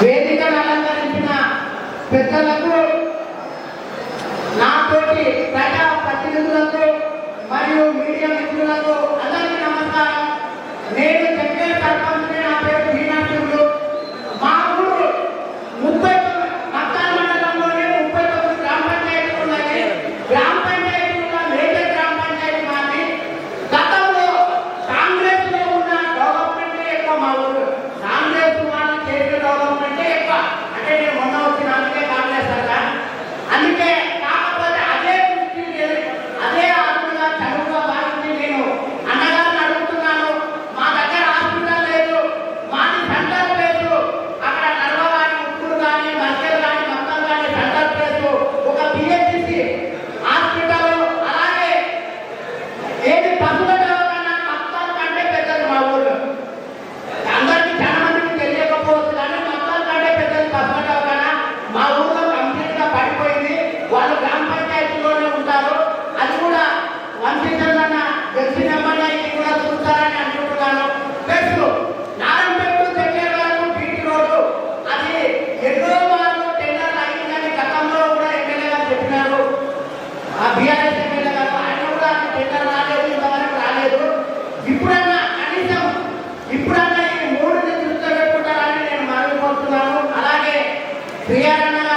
వేదికను అలంకరించిన పెద్దలకు నాతోటి ప్రజా ప్రతినిధులకు మరియు మీడియా మిత్రులకు అందరికీ నమస్కారం. నేను చెప్పే సర్పంచ్ నా పేరు మీనాక్షుడు మా ఊరు ముప్పై పక్కన మండలంలోనే ముప్పై తొమ్మిది గ్రామ పంచాయతీలు ఉన్నాయి. గ్రామ 我们。